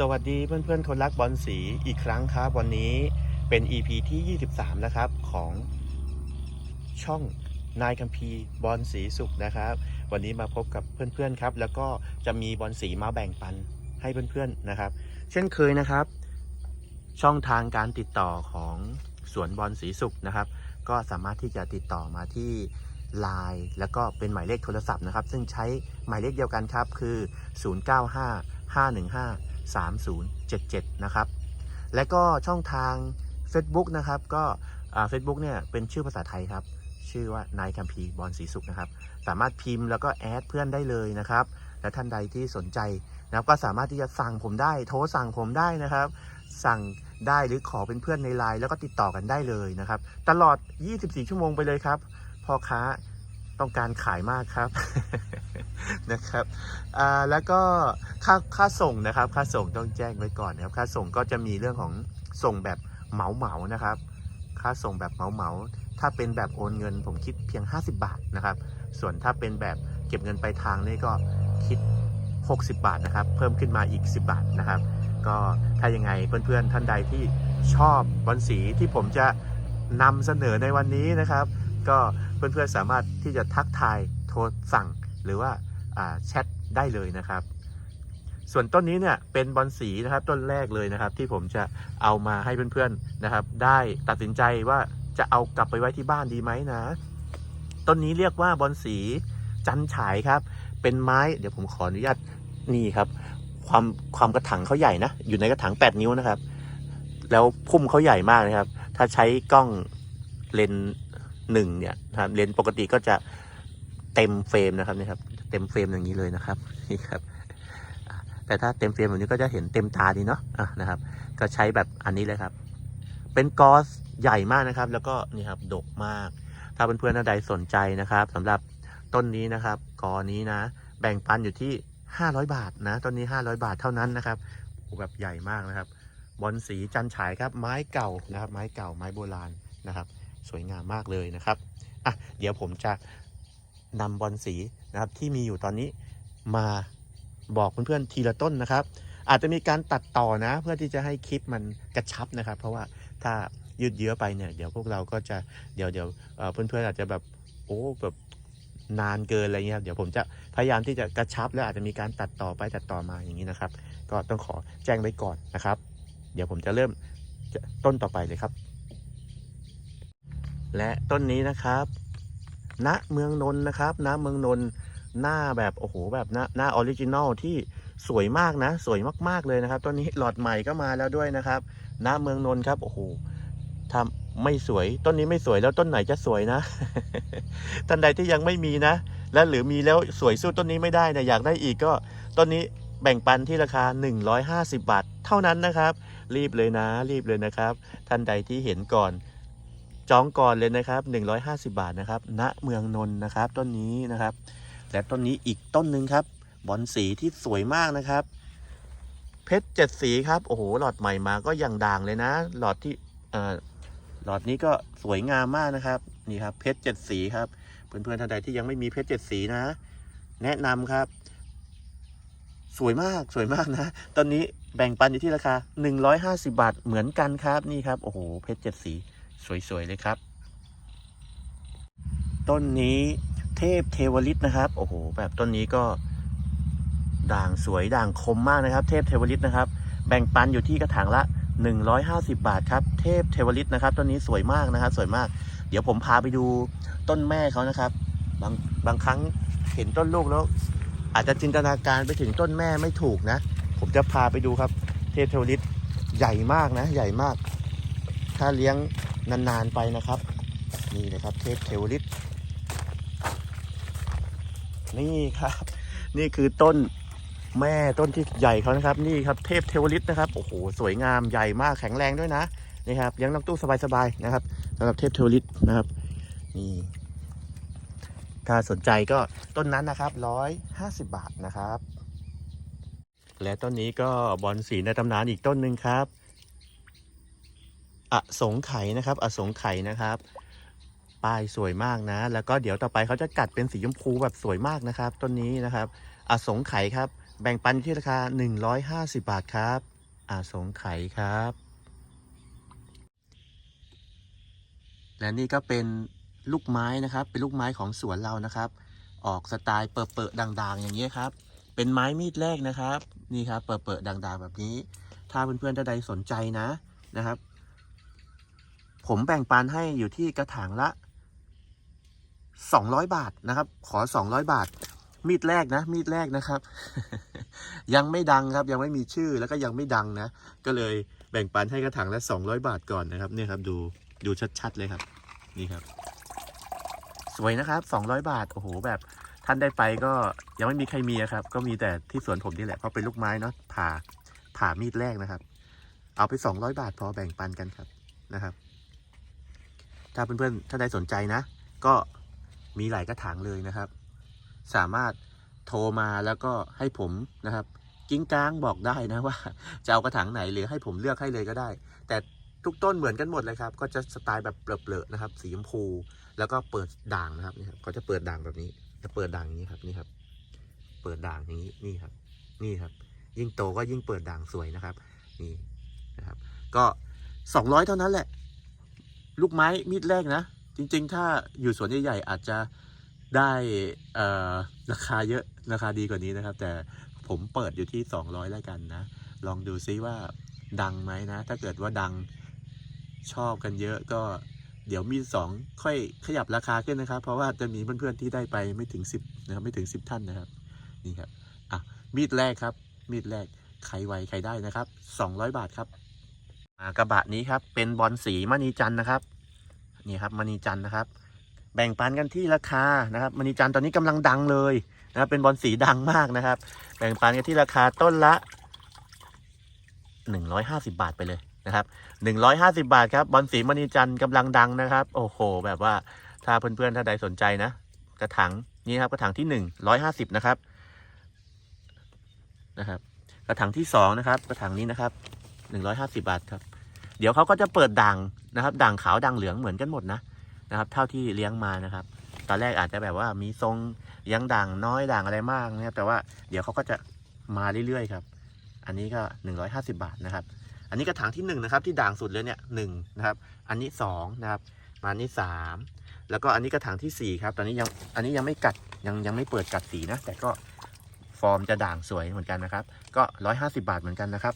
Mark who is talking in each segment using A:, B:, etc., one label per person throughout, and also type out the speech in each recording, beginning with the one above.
A: สวัสดีเพื่อนๆคนรักบอลสีอีกครั้งครับ วันนี้เป็น EP ที่ 23 นะครับ ของช่องนายคัมพีร์บอลสีสุขนะครับ วันนี้มาพบกับเพื่อนๆครับ แล้วก็จะมีบอลสีมาแบ่งปันให้เพื่อนๆนะครับ เช่นเคยนะครับ ช่องทางการติดต่อของสวนบอลสีสุขนะครับ ก็สามารถที่จะติดต่อมาที่ Line แล้วก็เป็นหมายเลขโทรศัพท์นะครับ ซึ่งใช้หมายเลขเดียวกันครับคือ 095 515 3077 นะครับ และก็ช่องทาง Facebook นะครับ ก็เฟซบุ๊กเนี่ยเป็นชื่อภาษาไทยครับ ชื่อว่านายคัมพีบอลสีสุขนะครับ สามารถพิมพ์แล้วก็แอดเพื่อนได้เลยนะครับ และท่านใดที่สนใจนะครับก็สามารถที่จะสั่งผมได้ โทรสั่งผมได้นะครับ สั่งได้หรือขอเป็นเพื่อนในไลน์แล้วก็ติดต่อกันได้เลยนะครับ ตลอด 24 ชั่วโมงไปเลยครับพ่อค้า ต้องการขายมากครับนะครับอ่าแล้วก็ค่าค่าส่งนะครับค่าส่งต้องแจ้งไว้ก่อนนะครับค่าส่งก็จะมีเรื่องของส่งแบบเหมาเหมานะครับ ค่าส่งแบบเหมาเหมาถ้าเป็นแบบโอนเงินผมคิดเพียง 50 บาทนะครับ ส่วนถ้าเป็นแบบเก็บเงินไปทางนี่ก็คิด 60 บาทนะครับ เพิ่มขึ้นมาอีก 10 บาทนะครับ ก็ถ้ายังไงเพื่อนๆท่านใดที่ชอบบอลสีที่ผมจะนำเสนอในวันนี้นะครับ ก็เพื่อนๆสามารถที่จะทักทายโทรสั่งหรือว่าแชทได้เลยนะครับ ส่วนต้นนี้เนี่ยเป็นบอลสีนะครับต้นแรกเลยนะครับ ที่ผมจะเอามาให้เพื่อนๆนะครับ ได้ตัดสินใจว่าจะเอากลับไปไว้ที่บ้านดีไหมนะ ต้นนี้เรียกว่าบอลสีจันฉายครับ เป็นไม้เดี๋ยวผมขออนุญาตนี่ครับ ความความกระถางเขาใหญ่นะ อยู่ในกระถาง 8 นิ้วนะครับ แล้วพุ่มเขาใหญ่มากนะครับ ถ้าใช้กล้องเลน หนึ่งเนี่ยนะครับเลนส์ปกติก็จะเต็มเฟรมนะครับนี่ครับ เต็มเฟรมอย่างนี้เลยนะครับนี่ครับ แต่ถ้าเต็มเฟรมแบบนี้ก็จะเห็นเต็มตาดีเนาะอะนะครับ ก็ใช้แบบอันนี้เลยครับ เป็นกอสใหญ่มากนะครับ แล้วก็นี่ครับดกมาก ถ้าเพื่อนๆท่านใดสนใจนะครับสำหรับต้นนี้นะครับกอนี้นะ แบ่งปันอยู่ที่ 500 บาทนะต้นนี้ 500 บาทเท่านั้นนะครับโอ้แบบใหญ่มากนะครับบอลสีจันฉายครับไม้เก่านะครับ ไม้เก่าไม้โบราณนะครับ สวยงามมากเลยนะครับอะเดี๋ยวผมจะนำบอลสีนะครับที่มีอยู่ตอนนี้มาบอกเพื่อนๆทีละต้นนะครับ อาจจะมีการตัดต่อนะ เพื่อที่จะให้คลิปมันกระชับนะครับ เพราะว่าถ้ายืดเยื้อไปเนี่ยเดี๋ยวพวกเราก็จะเดี๋ยวเดี๋ยวเอ่อเพื่อนๆอาจจะแบบโอ้แบบนานเกินอะไรเงี้ยครับเดี๋ยวผมจะพยายามที่จะกระชับแล้วอาจจะมีการตัดต่อไปตัดต่อมาอย่างนี้นะครับ ก็ต้องขอแจ้งไว้ก่อนนะครับ เดี๋ยวผมจะเริ่มต้นต่อไปเลยครับ และต้นนี้นะครับ ณเมืองนนท์นะครับณเมืองนนท์หน้าแบบโอ้โหแบบหน้าหน้าออริจินอลที่สวยมากนะ สวยมากๆเลยนะครับต้นนี้หลอดใหม่ก็มาแล้วด้วยนะครับณเมืองนนท์ครับโอ้โหถ้าไม่สวยต้นนี้ไม่สวยแล้วต้นไหนจะสวยนะท่านใดที่ยังไม่มีนะ และหรือมีแล้วสวยสู้ต้นนี้ไม่ได้นะอยากได้อีกก็ต้นนี้แบ่งปันที่ราคา 150 บาท เท่านั้นนะครับ รีบเลยนะ รีบเลยนะครับ ท่านใดที่เห็นก่อน จองก่อนเลยนะครับ 150 บาทนะครับ ณ เมืองนนท์นะครับ ต้นนี้นะครับ และต้นนี้อีกต้นหนึ่งครับ บอนสีที่สวยมากนะครับ เพชรเจ็ดสีครับ โอ้โห หลอดใหม่มาก็ย่างด่างเลยนะ หลอดที่เอ่อหลอดนี้ก็สวยงามมากนะครับ นี่ครับ เพชรเจ็ดสีครับ เพื่อนๆท่านใดที่ยังไม่มีเพชรเจ็ดสีนะ แนะนำครับ สวยมาก สวยมากนะ ตอนนี้แบ่งปันอยู่ที่ราคา 150 บาทเหมือนกันครับ นี่ครับ โอ้โห เพชรเจ็ดสี สวยๆเลยครับ ต้นนี้เทพเทวฤทธิ์นะครับ โอ้โห แบบต้นนี้ก็ด่างสวยด่างคมมากนะครับ เทพเทวฤทธิ์นะครับ แบ่งปันอยู่ที่กระถางละ 150 บาทครับ เทพเทวฤทธิ์นะครับ ต้นนี้สวยมากนะครับ สวยมาก เดี๋ยวผมพาไปดูต้นแม่เขานะครับ บางบางครั้งเห็นต้นลูกแล้ว อาจจะจินตนาการไปถึงต้นแม่ไม่ถูกนะ ผมจะพาไปดูครับ เทพเทวฤทธิ์ใหญ่มากนะ ใหญ่มาก ถ้าเลี้ยง นานๆไปนะครับ นี่เลยครับเทพเทวฤทธิ์นี่ครับ นี่คือต้นแม่ต้นที่ใหญ่เขานะครับ นี่ครับเทพเทวฤทธิ์นะครับโอ้โหสวยงามใหญ่มากแข็งแรงด้วยนะนี่ครับเลี้ยงน้องตู้สบายๆนะครับสำหรับเทพเทวฤทธิ์นะครับนี่ถ้าสนใจก็ต้นนั้นนะครับร้อยห้าสิบบาทนะครับ และต้นนี้ก็บอลสีในตำนานอีกต้นหนึ่งครับ อสงไขยนะครับ อสงไขยนะครับ ป้ายสวยมากนะ แล้วก็เดี๋ยวต่อไปเขาจะกัดเป็นสีชมพูแบบสวยมากนะครับ ต้นนี้นะครับ อสงไขยครับ แบ่งปันที่ราคา 150 บาทครับ อสงไขยครับ และนี่ก็เป็นลูกไม้นะครับ เป็นลูกไม้ของสวนเรานะครับ ออกสไตล์เปิดๆด่างๆ อย่างนี้ยครับ เป็นไม้มีดแรกนะครับ นี่ครับ เปิดๆด่างๆ แบบนี้ ถ้าเพื่อนๆท่านใดสนใจนะนะครับ ผมแบ่งปันให้อยู่ที่กระถางละ 200 บาทนะครับ ขอ 200 บาท มีดแรกนะ มีดแรกนะครับ ยังไม่ดังครับ ยังไม่มีชื่อแล้วก็ยังไม่ดังนะ ก็เลยแบ่งปันให้กระถางละ 200 บาทก่อนนะครับ เนี่ยครับ ดูดูชัดๆเลยครับ นี่ครับ สวยนะครับ 200 บาท โอ้โห แบบท่านได้ไปก็ยังไม่มีใครมีอะครับ ก็มีแต่ที่สวนผมนี่แหละ เพราะเป็นลูกไม้เนาะผ่าผ่ามีดแรกนะครับ เอาไป 200 บาทพอแบ่งปันกันครับนะครับ ถ้าเพื่อนๆ ถ้าได้สนใจนะ ก็มีหลายกระถางเลยนะครับ สามารถโทรมาแล้วก็ให้ผมนะครับ กิ้งก้างบอกได้นะว่าจะเอากระถางไหนหรือให้ผมเลือกให้เลยก็ได้ แต่ทุกต้นเหมือนกันหมดเลยครับ ก็จะสไตล์แบบเปลอะๆนะครับ สีชมพู แล้วก็เปิดด่างนะครับนี่ครับเขาจะเปิดด่างแบบนี้ จะเปิดด่างนี้ครับนี่ครับ เปิดด่างอย่างนี้นี่ครับ นี่ครับ ยิ่งโตก็ยิ่งเปิดด่างสวยนะครับ นี่นะครับ ก็สองร้อยเท่านั้นแหละ ลูกไม้มีดแรกนะ จริง ๆ ถ้าอยู่สวนใหญ่ๆอาจจะได้ราคาเยอะราคาดีกว่านี้นะครับ แต่ผมเปิดอยู่ที่ 200 แล้วกันนะ ลองดูซิว่าดังไหมนะ ถ้าเกิดว่าดังชอบกันเยอะก็เดี๋ยวมีสองค่อยขยับราคาขึ้นนะครับ เพราะว่าจะมีเพื่อนๆที่ได้ไปไม่ถึง 10นะครับไม่ถึง 10 ท่านนะครับนี่ครับอะมีดแรกครับ มีดแรกใครไวใครได้นะครับ 200 บาทครับ กระบะนี้ครับเป็นบอลสีมณีจันนะครับนี่ครับมณีจันนะครับ แบ่งปันกันที่ราคานะครับมณีจันตอนนี้กำลังดังเลยนะครับเป็นบอลสีดังมากนะครับ แบ่งปันกันที่ราคาต้นละ 150 บาทไปเลยนะครับ150 บาทครับบอลสีมณีจันทร์กำลังดังนะครับ โอ้โห แบบว่าถ้าเพื่อนๆถ้าใดสนใจนะ กระถางนี่ครับกระถางที่ 1 150นะครับนะครับ กระถางที่2นะครับกระถางนี้นะครับ 150 บาทครับ เดี๋ยวเขาก็จะเปิดด่างนะครับ ด่างขาวด่างเหลืองเหมือนกันหมดนะนะครับ เท่าที่เลี้ยงมานะครับ ตอนแรกอาจจะแบบว่ามีทรงยังด่างน้อยด่างอะไรมากนะครับแต่ว่าเดี๋ยวเขาก็จะมาเรื่อยๆครับ อันนี้ก็ 150 บาทนะครับ อันนี้กระถางที่1นะครับที่ด่างสุดเลยเนี่ยหนะครับ อันนี้2นะครับมาอันนี้ 3 แล้วก็อันนี้กระถางทีสี่4 ครับ ตอนนี้ยังอันนี้ยังไม่กัดยังยังไม่เปิดกัดสีนะ แต่ก็ฟอร์มจะด่างสวยเหมือนกันนะครับ ก็ 150 บาทเหมือนกันนะครับ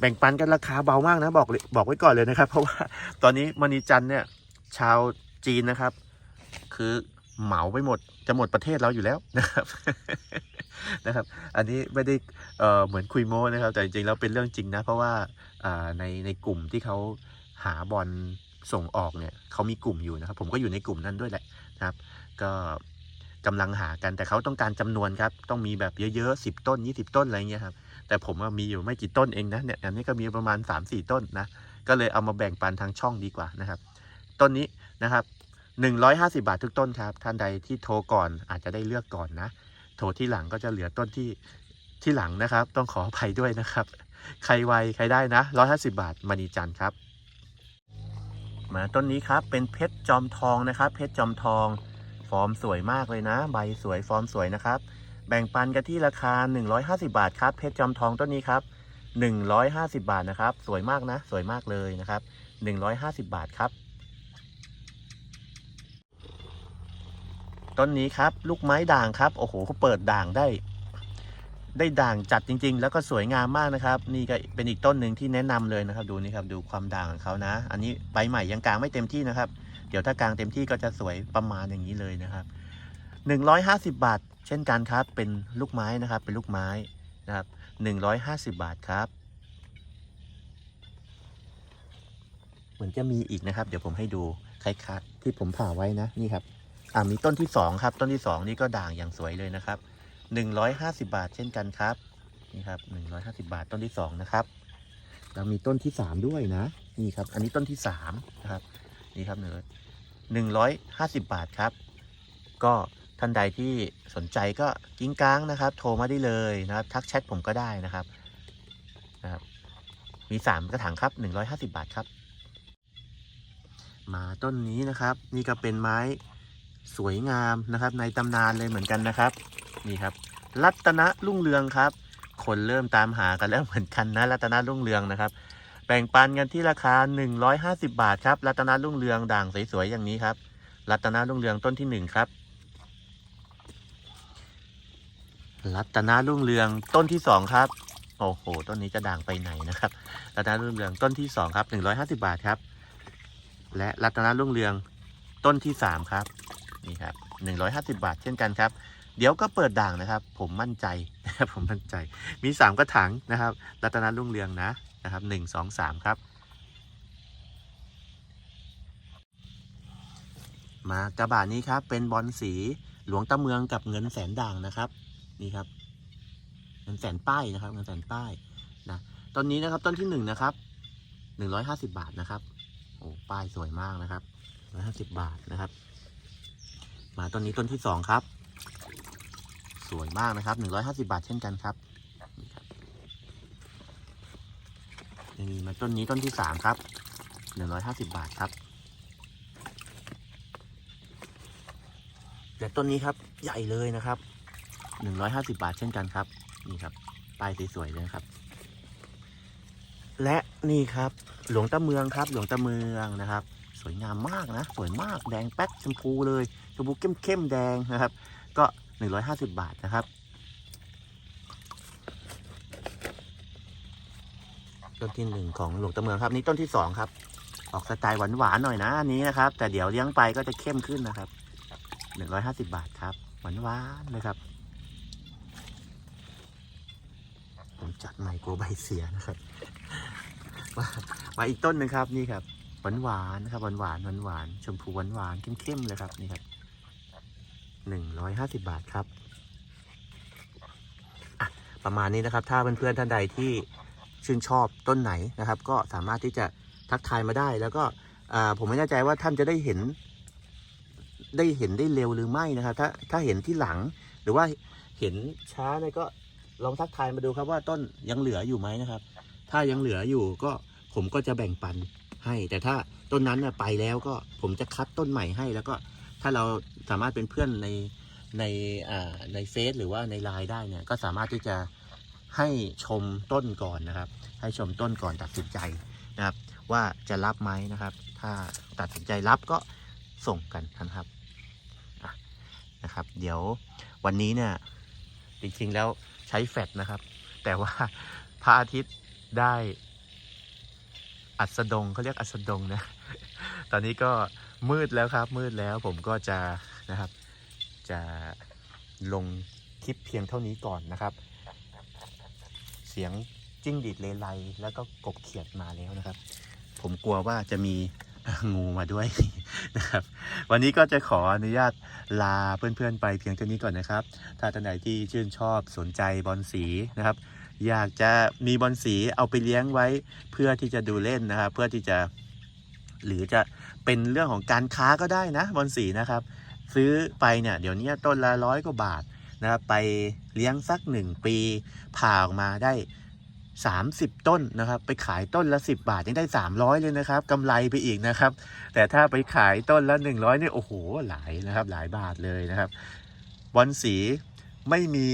A: แบ่งปันกันราคาเบามากนะบอกเลยบอกไว้ก่อนเลยนะครับ เพราะว่าตอนนี้มณีจันเนี่ยชาวจีนนะครับ คือเหมาไปหมดจะหมดประเทศเราอยู่แล้วนะครับนะครับ อันนี้ไม่ได้เเหมือนคุยโม้นะครับ แต่จริงๆแล้วเป็นเรื่องจริงนะ เพราะว่าในในกลุ่มที่เขาหาบอลส่งออกเนี่ยเขามีกลุ่มอยู่นะครับ ผมก็อยู่ในกลุ่มนั้นด้วยแหละนะครับ ก็กำลังหากันแต่เขาต้องการจำนวนครับ ต้องมีแบบเยอะๆสิบต้นยี่สิบต้นอะไรเงี้ยครับ แต่ผมมีอยู่ไม่กี่ต้นเองนะเนี่ยอันนี้ก็มีประมาณ 3-4 ต้นนะก็เลยเอามาแบ่งปันทางช่องดีกว่านะครับ ต้นนี้นะครับ 150 บาททุกต้นครับ ท่านใดที่โทรก่อนอาจจะได้เลือกก่อนนะ โทรที่หลังก็จะเหลือต้นที่ที่หลังนะครับ ต้องขออภัยด้วยนะครับ ใครไวใครได้นะ 150 บาทมณีจันทร์ครับ มาต้นนี้ครับเป็นเพชรจอมทองนะครับ เพชรจอมทอง ฟอร์มสวยมากเลยนะ ใบสวยฟอร์มสวยนะครับ แบ่งปันกันที่ราคา 150 บาทครับ เพชรจอมทองต้นนี้ครับ 150 บาทนะครับ สวยมากนะ สวยมากเลยนะครับ 150 บาทครับ ต้นนี้ครับ ลูกไม้ด่างครับ โอ้โหเขาเปิดด่างได้ ได้ด่างจัดจริง ๆ แล้วก็สวยงามมากนะครับ นี่ก็เป็นอีกต้นหนึ่งที่แนะนำเลยนะครับ ดูนี่ครับ ดูความด่างของเขานะ อันนี้ใบใหม่ยังกลางไม่เต็มที่นะครับ เดี๋ยวถ้ากลางเต็มที่ก็จะสวยประมาณอย่างนี้เลยนะครับ 150 บาท เช่นกันครับเป็นลูกไม้นะครับเป็นลูกไม้นะครับ150 บาทครับ เหมือนจะมีอีกนะครับ เดี๋ยวผมให้ดูคล้ายๆที่ผมผ่าไว้นะนี่ครับอ่ามีต้นที่สองครับ ต้นที่สองนี่ก็ด่างอย่างสวยเลยนะครับ 150 บาทเช่นกันครับนี่ครับ 150 บาทต้นที่สองนะครับ เรามีต้นที่สามด้วยนะ นี่ครับ อันนี้ต้นที่สามนะครับนี่ครับหนึ่งร้อยห้าสิบบาทครับ ก็ ท่านใดที่สนใจก็กิ้งก้างนะครับ โทรมาได้เลยนะครับทักแชทผมก็ได้นะครับนะครับ มีสามกระถางครับหนึ่งร้อยห้าสิบาทครับ มาต้นนี้นะครับ นี่ก็เป็นไม้สวยงามนะครับ ในตำนานเลยเหมือนกันนะครับ นี่ครับ รัตนรุ่งเรืองครับ คนเริ่มตามหากันแล้วเหมือนกันนะรัตนรุ่งเรืองนะครับ แบ่งปันกันที่ราคา 150 บาทครับ รัตนรุ่งเรืองด่างสวยๆอย่างนี้ครับ รัตนรุ่งเรืองต้นที่หนึ่งครับ รัตนารุ่งเรืองต้นที่สองครับโอ้โหต้นนี้จะด่างไปไหนนะครับรัตนารุ่งเรืองต้นที่สองครับ150บาทครับ และรัตนารุ่งเรืองต้นที่สามครับนี่ครับ150บาทเช่นกันครับ เดี๋ยวก็เปิดด่างนะครับ ผมมั่นใจนะครับผมมั่นใจมีสามกระถางนะครับ รัตนารุ่งเรืองนะนะครับหนึ่งสองสามครับ มากระบะนี้ครับเป็นบอลสีหลวงตาเมืองกับเงินแสนด่างนะครับ นี่ครับเงินแสนป้ายนะครับเงินแสนป้ายนะต้นนี้นะครับต้นที่หนึ่งนะครับหนึ่งร้อยห้าสิบาทนะครับโอ้ป้ายสวยมากนะครับร้อยห้าสิบบาทนะครับ มาต้นนี้ต้นที่สองครับ สวยมากนะครับหนึ่งร้อยห้าสิบาทเช่นกันครับนี่ครับยังมีมาต้นนี้ต้นที่สามครับหนึ่งร้อยห้าสิบาทครับและต้นนี้ครับใหญ่เลยนะครับ หนึ่งร้อยห้าสิบาทเช่นกันครับ นี่ครับป้ายสวยๆเลยครับ และนี่ครับ หลวงตาเมืองครับ หลวงตาเมืองนะครับ สวยงามมากนะ สวยมากแดงแป๊ดชมพูเลยชมพูเข้มๆแดงนะครับ ก็ 150 บาทนะครับต้นที่หนึ่งของหลวงตาเมืองครับนี่ต้นที่สองครับ ออกสไตล์หวานๆหน่อยนะอันนี้นะครับ แต่เดี๋ยวเลี้ยงไปก็จะเข้มขึ้นนะครับ150บาทครับหวานๆเลยครับ ผมจัดใหม่กลัวใบเสียนะครับมามาอีกต้นหนึ่งครับนี่ครับหวานหวานๆนะครับหวานหวานหวานหวานๆชมพูหวานหวานๆเข้มๆเลยครับนี่ครับหนึ่งร้อยห้าสิบบาทครับประมาณนี้นะครับ ถ้าเพื่อนๆท่านใดที่ชื่นชอบต้นไหนนะครับ ก็สามารถที่จะทักทายมาได้ แล้วก็ผมไม่แน่ใจว่าท่านจะได้เห็น ได้เห็นได้เร็วหรือไม่นะครับ ถ้าถ้าเห็นที่หลังหรือว่าเห็นช้าเนี่ยก็ ลองทักทายมาดูครับว่าต้นยังเหลืออยู่ไหมนะครับ ถ้ายังเหลืออยู่ก็ผมก็จะแบ่งปันให้ แต่ถ้าต้นนั้นน่ะไปแล้วก็ผมจะคัดต้นใหม่ให้ แล้วก็ถ้าเราสามารถเป็นเพื่อนในในในเฟซหรือว่าในไลน์ได้เนี่ยก็สามารถที่จะให้ชมต้นก่อนนะครับ ให้ชมต้นก่อนตัดสินใจนะครับ ว่าจะรับไหมนะครับ ถ้าตัดสินใจรับก็ส่งกันนะครับนะครับ เดี๋ยววันนี้เนี่ยจริงๆแล้ว ใช้แฟลชนะครับ แต่ว่าพระอาทิตย์ได้อัสดงเขาเรียกอัสดงนะ ตอนนี้ก็มืดแล้วครับมืดแล้วผมก็จะนะครับ จะลงคลิปเพียงเท่านี้ก่อนนะครับ เสียงจิ้งดีดเลไลแล้วก็กบเขียดมาแล้วนะครับ ผมกลัวว่าจะมี งูมาด้วยนะครับ วันนี้ก็จะขออนุญาตลาเพื่อนๆไปเพียงเท่านี้ก่อนนะครับ ถ้าท่านใดที่ชื่นชอบสนใจบอลสีนะครับ อยากจะมีบอลสีเอาไปเลี้ยงไว้เพื่อที่จะดูเล่นนะครับ เพื่อที่จะหรือจะเป็นเรื่องของการค้าก็ได้นะบอลสีนะครับ ซื้อไปเนี่ยเดี๋ยวนี้ต้นละร้อยกว่าบาทนะครับไปเลี้ยงสักหนึ่งปีผ่าออกมาได้ 30 ต้นนะครับ ไปขายต้นละ 10 บาทยังได้ 300 เลยนะครับกำไรไปอีกนะครับ แต่ถ้าไปขายต้นละ 100เนี่ยโอ้โหหลายนะครับหลายบาทเลยนะครับบอลสีไม่มี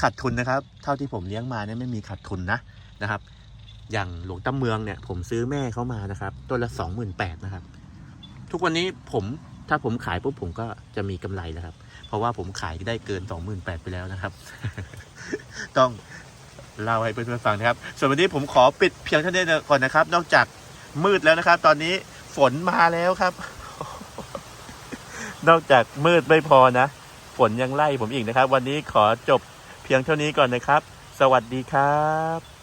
A: ขาดทุนนะครับ เท่าที่ผมเลี้ยงมาเนี่ยไม่มีขาดทุนนะนะครับ อย่างหลวงตำเมืองเนี่ย ผมซื้อแม่เขามานะครับ ต้นละสองหมื่นแปดนะครับ ทุกวันนี้ผมถ้าผมขายปุ๊บผมก็จะมีกำไรแล้วครับ เพราะว่าผมขายได้เกินสองหมื่นแปดไปแล้วนะครับ ต้อง เล่าให้เพื่อนๆฟังนะครับ ส่วนวันนี้ผมขอปิดเพียงเท่านี้ก่อนนะครับ นอกจากมืดแล้วนะครับ ตอนนี้ฝนมาแล้วครับ นอกจากมืดไม่พอนะ ฝนยังไล่ผมอีกนะครับ วันนี้ขอจบเพียงเท่านี้ก่อนนะครับ สวัสดีครับ